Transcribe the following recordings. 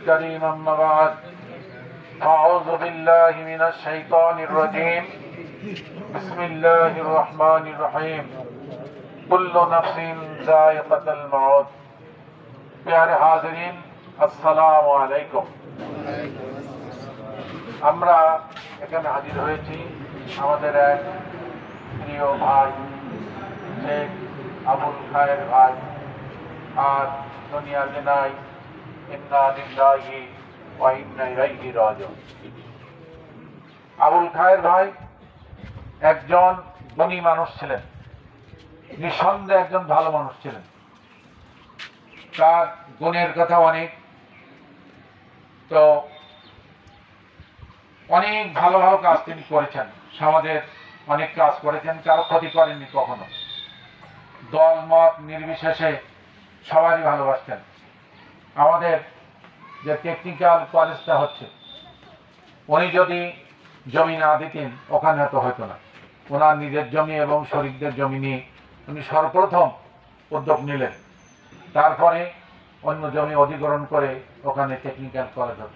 الكريم أما بعد أعوذ بالله من الشيطان الرجيم بسم الله الرحمن الرحيم كل نفس ذائقة الموت প্যারে হাজরিন আসসালামু আলাইকুম আমরা এখানে হাজির হয়েছি আমাদের এক প্রিয় ভাই শেখ আবুল খায়ের ভাই আর দুনিয়াতে নাই আবুল খায়ের ভাই একজন গুণী মানুষ ছিলেন, নিঃসন্দেহে একজন ভালো মানুষ ছিলেন। তার গুণের কথা অনেক। তো অনেক ভালো ভালো কাজ তিনি করেছেন। সমাজের অনেক কাজ করেছেন, কারও ক্ষতি করেননি কখনো। দল, মত, নির্বিশেষে সবারই ভালোবাসতেন। আমাদের যে টেকনিক্যাল কলেজটা হচ্ছে, উনি যদি জমি না দিতেন, ওখানে হয়তো হতো না। ওনার নিজের জমি এবং শরিকদের জমি নিয়ে উনি সর্বপ্রথম উদ্যোগ নিলেন। তারপরে অন্য জমি অধিগ্রহণ করে ওখানে টেকনিক্যাল কলেজ হবে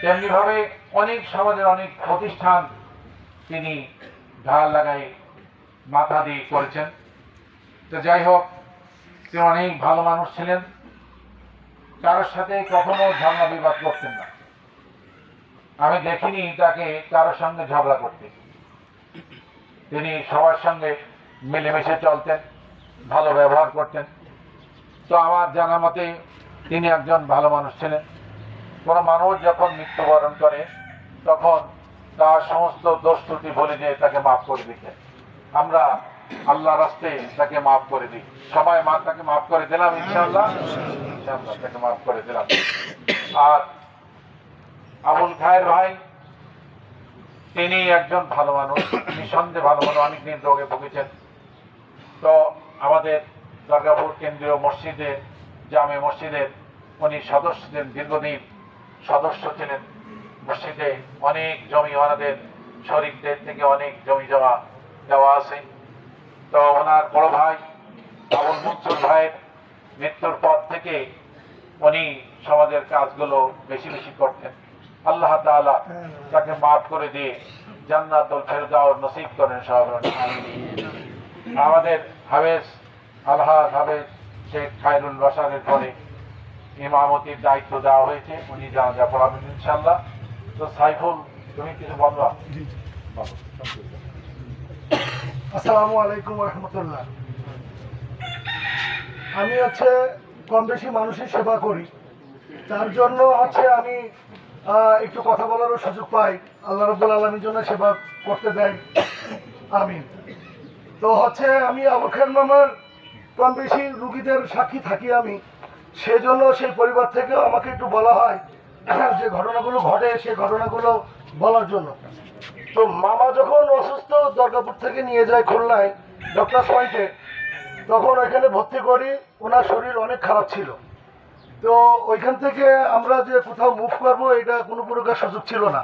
তেমনিভাবে অনেক সমাজের অনেক প্রতিষ্ঠান তিনি ঢাল লাগাই মাথা দিয়ে করেছেন। তো যাই হোক, তিনি অনেক ভালো মানুষ ছিলেন। কারোর সাথে কখনো ঝগড়া বিবাদ করতেন না। আমি দেখিনি তাকে কারোর সঙ্গে ঝগড়া করতে। তিনি সবার সঙ্গে মিলেমিশে চলতেন, ভালো ব্যবহার করতেন। তো আমার জানা মতে তিনি একজন ভালো মানুষ ছিলেন। কোনো মানুষ যখন মৃত্যুবরণ করে, তখন তার সমস্ত দোষ ত্রুটি বলে দিয়ে তাকে মাফ করে দিতেন। আমরা আল্লাহ রাস্তে তাকে মাফ করে দিই। সবাই মা তাকে মাফ করে দিলাম, ইনশাআল্লাহ। তাকে মাফ করে দিলাম। আর আবুল খায়ের ভাই, তিনি একজন ভালো মানুষ, নিঃসন্দেহে ভালো মানুষ, অনেকদিন রোগে ভুগেছেন। তো আমাদের দুর্গাপুর কেন্দ্রীয় মসজিদে জামে মসজিদের, উনি সদস্য ছিলেন, দীর্ঘদিন সদস্য ছিলেন। মসজিদে অনেক জমি ওনাদের শরিকদের থেকে অনেক জমি জমা দেওয়া আছে। তো ওনার বড় ভাই আবুল মনসুর ভাইয়ের মৃত্যুর পর থেকে উনি সমাজের কাজগুলো বেশি বেশি করতেন। আল্লাহ তাআলা তাকে মাফ করে দিয়ে জান্নাতুল ফেরদাউস নসিব করেন সবার আমাদের হাবেজ আলহাজ হাবেজ শেখ খায়রুল বাসারের পরে ইমামতির দায়িত্ব দেওয়া হয়েছে। উনি যা পড়াবেন ইনশাল্লাহ তো সাইফুল, তুমি কিছু বলবা? বলো। আসসালামু আলাইকুম রহমতুল্লাহ আমি হচ্ছে কম বেশি মানুষের সেবা করি। তার জন্য হচ্ছে আমি একটু কথা বলারও সুযোগ পাই। আল্লাহ রব্বুল আলমীর জন্য সেবা করতে দেয়। আমি তো হচ্ছে আমি আবখান মামার কম বেশি রুগীদের সাক্ষী থাকি আমি। সেজন্য সেই পরিবার থেকেও আমাকে একটু বলা হয় যে ঘটনাগুলো ঘটে, সেই ঘটনাগুলো বলার জন্য। তো মামা যখন অসুস্থ দুর্গাপুর থেকে নিয়ে যায় খুলনায় ডক্টর পয়েন্টে তখন ওইখানে ভর্তি করি, ওনার শরীর অনেক খারাপ ছিল। তো ওইখান থেকে আমরা যে কোথাও মুভ করব, এটা কোনো প্রকার সুযোগ ছিল না।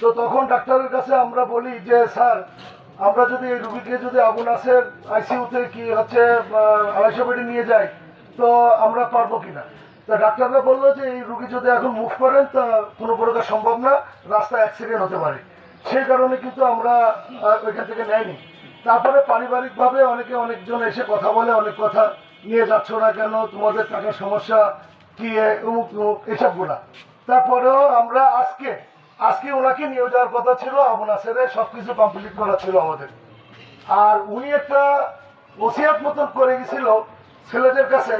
তো তখন ডাক্তারের কাছে আমরা বলি যে, স্যার, আমরা যদি এই রুগীকে যদি আবু নাসের আইসিইউতে কি হচ্ছে আড়াইশো বেডে নিয়ে যাই, তো আমরা পারব কিনা? তা ডাক্তাররা বলল যে এই রুগী যদি এখন মুভ করেন, তা কোনো প্রকার সম্ভব না, রাস্তায় অ্যাক্সিডেন্ট হতে পারে। সেই কারণে কিন্তু আমরা ওইখান থেকে নেয়নি। তারপরে পারিবারিকভাবে অনেকে অনেকজন এসে কথা বলে, অনেক কথা, নিয়ে যাচ্ছ না কেন? তোমাদের টাকার সমস্যা কি? অমুক অমুক এসবগুলা তারপরেও আমরা আজকে আজকে ওনাকে নিয়ে যাওয়ার কথা ছিল আবু নাসেরের সব কিছু কমপ্লিট করা ছিল আমাদের। আর উনি একটা ওসিয়াত মতন করে গেছিল ছেলেদের কাছে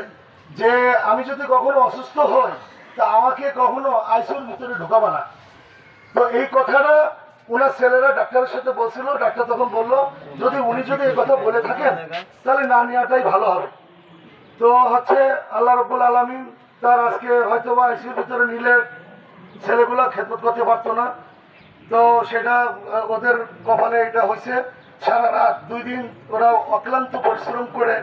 যে আমি যদি কখনো অসুস্থ হই, তা আমাকে কখনো আইসিউর ভিতরে ঢোকাবা না। তো এই কথাটা ওনার ছেলেরা ডাক্তারের সাথে বলছিল, ডাক্তার তখন বলল, যদি উনি যদি এই কথা বলে থাকেন, তাহলে না নেওয়াটাই ভালো হবে। তো হচ্ছে আল্লাহ রব্বুল আলমিন তার আজকে হয়তো বা আইসিউর ভিতরে নিলে ছেলেগুলো খেদমত করতে পারতো না। তো সেটা ওদের কপালে এটা হয়েছে, সারা রাত দুই দিন ওরা অক্লান্ত পরিশ্রম করে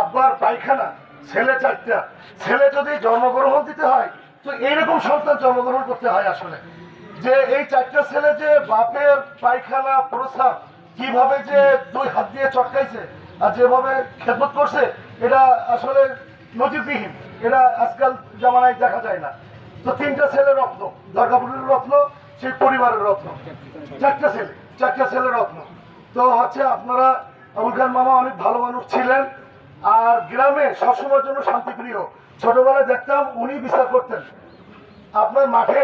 আব্বার পায়খানা ছেলে চারটা। ছেলে যদি জন্মগ্রহণ দিতে হয়, তো এইরকম সন্তান জন্মগ্রহণ করতে হয় আসলে। যে এই চারটা ছেলে যে বাপের পায়খানা প্রস্রাব কীভাবে যে দুই হাত দিয়ে চটকাইছে আর যেভাবে খেদমত করছে, এটা আসলে নজিরবিহীন। এটা আজকাল জামানায় দেখা যায় না। তো তিনটা ছেলে রত্ন, দুর্গাপুরের রত্ন, সেই পরিবারের রত্ন। চারটা ছেলে চারটা ছেলে রত্ন। তো হচ্ছে আপনারা খান মামা অনেক ভালো মানুষ ছিলেন। আর গ্রামে সবসময়ের জন্য শান্তিপ্রিয়। ছোটবেলায় দেখতাম উনি বিচার করতেন। আপনার মাঠে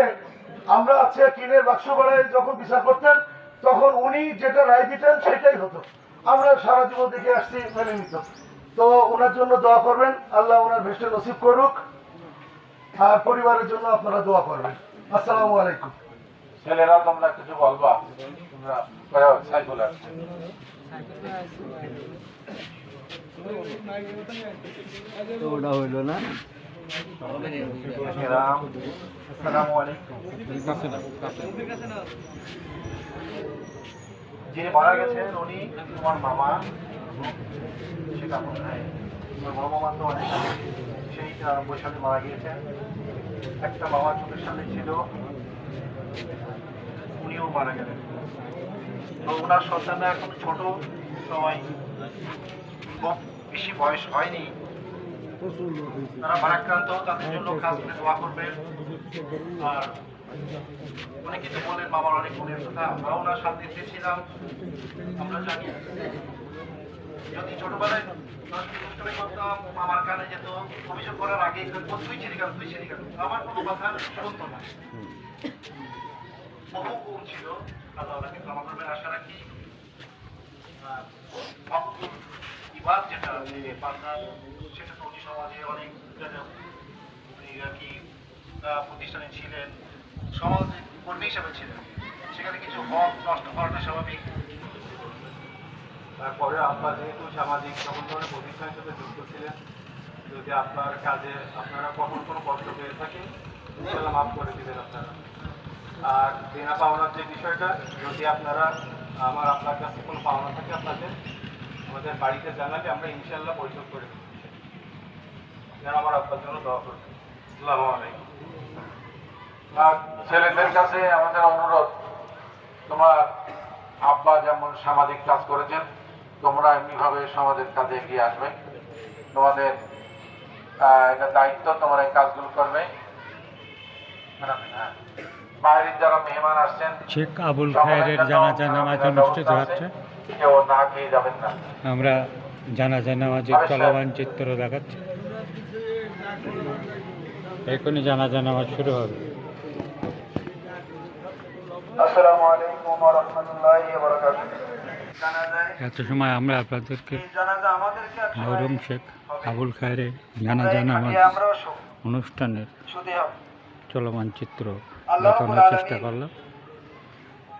আমরা আছে টিনের বাক্স বাড়ায় যখন বিচার করতেন, তখন উনি যেটা রায় দিতেন সেটাই হতো। আমরা সারা জীবন দেখে আসছি মেনে নিত তো ওনার জন্য দোয়া করবেন। আল্লাহ ওনার ভেসে নসিব করুক। আর পরিবারের জন্য আপনারা দোয়া করবেন। আসসালামু আলাইকুম। ছেলেরা, তোমরা কিছু বলবা? তোমরা সাইকেল আসছে। ওটা হইল না। যিনি মারা গেছেন উনি তোমার মামা। সেটা তোমার বড় মামা তো অনেক সেই বৈশাখে মারা গিয়েছেন। একটা মামা চোখের সামনে ছিল। উনিও মারা গেলেন। তো ওনার সন্তানরা এখন ছোট। সবাই খুব বেশি বয়স হয়নি। তারা মারাক্রান্ত, তাদের জন্য কাজ করে দোয়া করবেন। আর অনেকে তো বলেন, বাবার অনেক মনের কথা। আমরাও না শান্তিতে ছিলাম, আমরা জানি। যদি ছোটবেলায় করতাম, মামার কানে যেত, অভিযোগ করার আগে তুই ছিলি কেন, তুই ছিলি কেন? আমার কোনো কথা শুনতো না। বহু গুণ ছিল, আল্লাহ ওনাকে ক্ষমা করবেন। আশা রাখি ইবাদ যেটা যে সেটা উনি সমাজে অনেক আর কি প্রতিষ্ঠানে ছিলেন, সমাজ কর্মী হিসাবে ছিলেন। সেখানে কিছু হক নষ্ট করাটা স্বাভাবিক। তারপরে আপনার যেহেতু সামাজিক সকল ধরনের প্রতিষ্ঠানের সাথে যুক্ত ছিলেন, যদি আপনার কাজে আপনারা কখন কোনো কষ্ট পেয়ে থাকেন ইনশাল্লাহ মাফ করে দিবেন আপনারা। আর দেনা পাওনার যে বিষয়টা, যদি আপনারা আমার, আপনার কাছে কোনো পাওনা থাকে আপনাদের? আমাদের বাড়িতে জানালে আমরা ইনশাল্লাহ পরিশোধ করে দেবো। আমার আপনার জন্য দোয়া করবেন। আলাইকুম। ছেলেদের কাছে আমাদের অনুরোধ, তোমার আব্বা যেমন সামাজিক কাজ করেছেন, তোমরা এমনিভাবে সমাজের কাজে এগিয়ে আসবে। তোমাদের এটা দায়িত্ব, তোমরা এই কাজগুলো করবে। হ্যাঁ। বাইরের যারা মেহমান আসছেন শেখ আবুল খায়ের জানাজা নামাজ অনুষ্ঠিত হচ্ছে। কেউ না খেয়ে যাবেন না। আমরা জানাজা নামাজের চলমান চিত্র দেখাচ্ছি। এখনই জানাজা নামাজ শুরু হবে। এত সময় আমরা আপনাদেরকে নরম শেখ আবুল খায়ের জানাজা নামাজ অনুষ্ঠানের চলমান চিত্র দেখানোর চেষ্টা করলাম।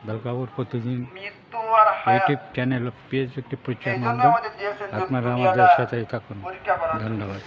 বেলকাপুর প্রতিদিন ইউটিউব চ্যানেল পেজ একটি প্রচার মাধ্যম আপনারা আমাদের সাথেই থাকুন। ধন্যবাদ।